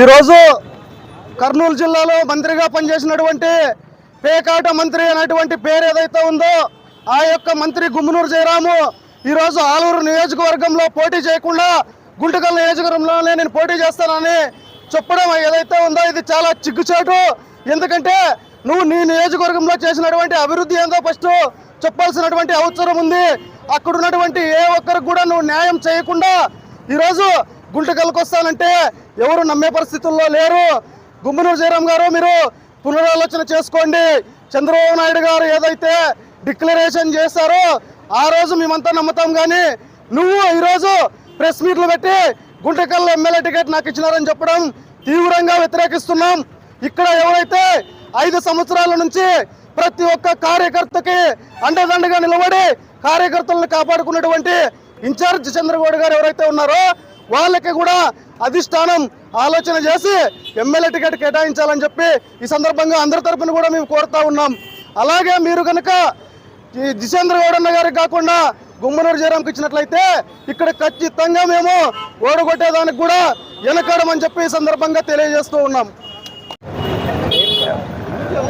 ఈరోజు కర్నూలు జిల్లాలో మంత్రిగా పనిచేసినటువంటి పేకాట మంత్రి అనేటువంటి పేరు ఏదైతే ఉందో ఆ యొక్క మంత్రి గుమ్మనూరు జయరాము ఈరోజు ఆలూరు నియోజకవర్గంలో పోటీ చేయకుండా గుంటకల్ నియోజకవర్గంలోనే నేను పోటీ చేస్తానని చెప్పడం ఏదైతే ఉందో ఇది చాలా చిగ్గుచాటు. ఎందుకంటే నువ్వు నీ నియోజకవర్గంలో చేసినటువంటి అభివృద్ధి ఏందో ఫస్ట్ చెప్పాల్సినటువంటి అవసరం ఉంది. అక్కడ ఉన్నటువంటి ఏ ఒక్కరికి కూడా నువ్వు న్యాయం చేయకుండా ఈరోజు గుంటకల్కి వస్తానంటే ఎవరు నమ్మే పరిస్థితుల్లో లేరు. గుమ్మనూరు జయరాం గారు మీరు పునరాలోచన చేసుకోండి. చంద్రబాబు నాయుడు గారు ఏదైతే డిక్లరేషన్ చేశారో ఆ రోజు మేమంతా నమ్ముతాం కానీ నువ్వు ఈరోజు ప్రెస్ మీట్లు పెట్టి గుంటకల్ ఎమ్మెల్యే టికెట్ నాకు ఇచ్చినారని చెప్పడం తీవ్రంగా వ్యతిరేకిస్తున్నాం. ఇక్కడ ఎవరైతే ఐదు సంవత్సరాల నుంచి ప్రతి ఒక్క కార్యకర్తకి అండదండగా నిలబడి కార్యకర్తలను కాపాడుకున్నటువంటి ఇన్ఛార్జ్ చంద్రగౌడ్ గారు ఎవరైతే ఉన్నారో వాళ్ళకి కూడా అధిష్టానం ఆలోచన చేసి ఎమ్మెల్యే టికెట్ కేటాయించాలని చెప్పి ఈ సందర్భంగా అందరి తరపున కూడా మేము కోరుతా ఉన్నాం. అలాగే మీరు కనుక ఈ జితేంద్ర గౌడన్న గారికి కాకుండా గుమ్మనూరు జయరాంకి ఇచ్చినట్లయితే ఇక్కడ ఖచ్చితంగా మేము ఓడగొట్టేదానికి కూడా వెనకడమని చెప్పి ఈ సందర్భంగా తెలియజేస్తూ ఉన్నాం.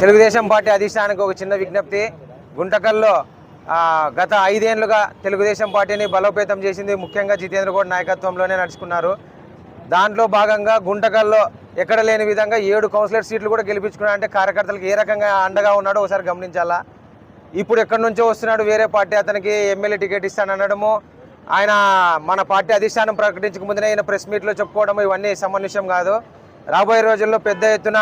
తెలుగుదేశం పార్టీ అధిష్టానానికి ఒక చిన్న విజ్ఞప్తి. గుంటకల్లో గత ఐదేళ్ళుగా తెలుగుదేశం పార్టీని బలోపేతం చేసింది ముఖ్యంగా జితేంద్ర గౌడ్ నాయకత్వంలోనే నడుచుకున్నారు. దాంట్లో భాగంగా గుంటకల్లో ఎక్కడ లేని విధంగా ఏడు కౌన్సిలర్ సీట్లు కూడా గెలిపించుకున్నాడు అంటే కార్యకర్తలకు ఏ రకంగా అండగా ఉన్నాడో ఒకసారి గమనించాలా? ఇప్పుడు ఎక్కడి నుంచో వస్తున్నాడు వేరే పార్టీ అతనికి ఎమ్మెల్యే టికెట్ ఇస్తానడము ఆయన మన పార్టీ అధిష్టానం ప్రకటించక ముందునే ఆయన ప్రెస్ మీట్లో చెప్పుకోవడం ఇవన్నీ సమంజసం కాదు. రాబోయే రోజుల్లో పెద్ద ఎత్తున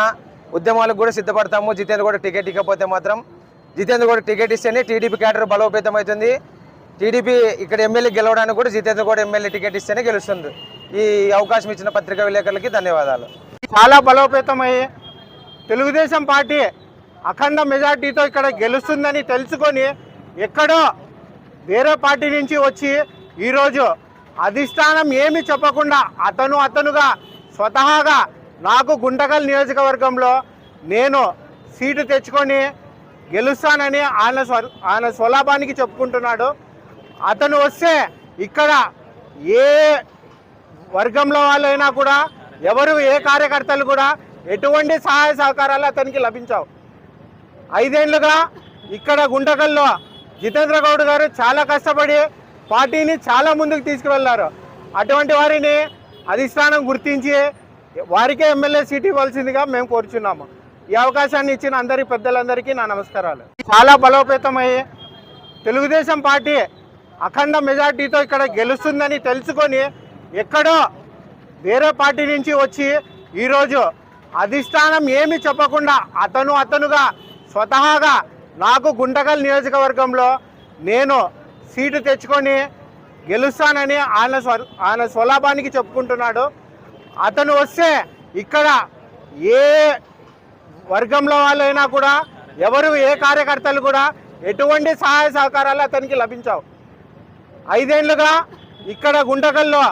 ఉద్యమాలకు కూడా సిద్ధపడతాము. జితేంద్ర కూడా టికెట్ ఇవ్వకపోతే మాత్రం జితేంద్ర కూడా టికెట్ ఇస్తేనే టీడీపీ క్యాడర్ బలోపేతమవుతుంది టీడీపీ ఇక్కడ ఎమ్మెల్యే గెలవడానికి కూడా జితేంద్ర కూడా ఎమ్మెల్యే టికెట్ ఇస్తేనే గెలుస్తుంది. ఈ అవకాశం ఇచ్చిన పత్రికా విలేకరులకి ధన్యవాదాలు. చాలా బలోపేతమయ్యి తెలుగుదేశం పార్టీ అఖండ మెజార్టీతో ఇక్కడ గెలుస్తుందని తెలుసుకొని ఎక్కడో వేరే పార్టీ నుంచి వచ్చి ఈరోజు అధిష్టానం ఏమి చెప్పకుండా అతను అతనుగా స్వతహాగా నాకు గుంటకల్ నియోజకవర్గంలో నేను సీటు తెచ్చుకొని గెలుస్తానని ఆయన స్వ ఆయన స్వలాభానికి చెప్పుకుంటున్నాడు. అతను వస్తే ఇక్కడ ఏ వర్గంలో వాళ్ళైనా కూడా ఎవరు ఏ కార్యకర్తలు కూడా ఎటువంటి సహాయ సహకారాలు అతనికి లభించావు. ఐదేళ్ళుగా ఇక్కడ గుంటకల్లో జితేంద్ర గౌడ్ గారు చాలా కష్టపడి పార్టీని చాలా ముందుకు తీసుకువెళ్ళారు అటువంటి వారిని అధిష్టానం గుర్తించి వారికే ఎమ్మెల్యే సీట్ ఇవ్వాల్సిందిగా మేము కోరుచున్నాము. ఈ అవకాశాన్ని ఇచ్చిన అందరి పెద్దలందరికీ నా నమస్కారాలు. చాలా బలోపేతమయ్యే తెలుగుదేశం పార్టీ అఖండ మెజార్టీతో ఇక్కడ గెలుస్తుందని తెలుసుకొని ఎక్కడో వేరే పార్టీ నుంచి వచ్చి ఈరోజు అధిష్టానం ఏమి చెప్పకుండా అతను అతనుగా స్వతహాగా నాకు గుంటకల్ నియోజకవర్గంలో నేను సీటు తెచ్చుకొని గెలుస్తానని ఆయన స్వ ఆయన స్వలాభానికి చెప్పుకుంటున్నాడు. అతను వస్తే ఇక్కడ ఏ వర్గంలో వాళ్ళైనా కూడా ఎవరు ఏ కార్యకర్తలు కూడా ఎటువంటి సహాయ సహకారాలు అతనికి లభించావు. ఐదేళ్ళుగా ఇక్కడ గుంటకల్లో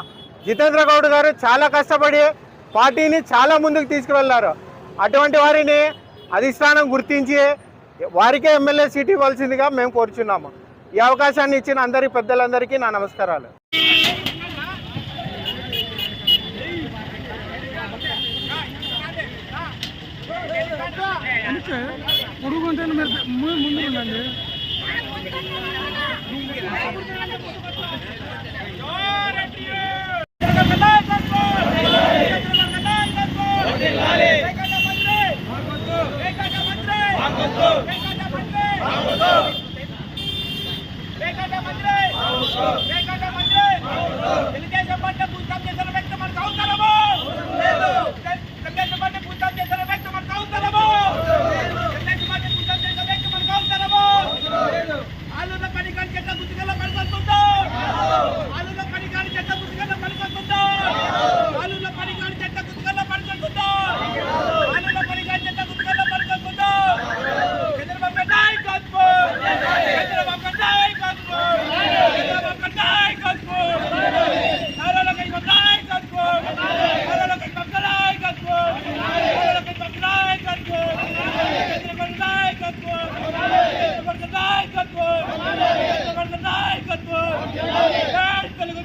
జితేంద్ర గౌడ్ గారు చాలా కష్టపడి పార్టీని చాలా ముందుకు తీసుకువెళ్ళారు అటువంటి వారిని అధిష్టానం గుర్తించి వారికే ఎమ్మెల్యే సీట్ ఇవ్వాల్సిందిగా మేము కోరుచున్నాము. ఈ అవకాశాన్ని ఇచ్చిన అందరి పెద్దలందరికీ నా నమస్కారాలు. ఆలుల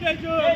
Thank you.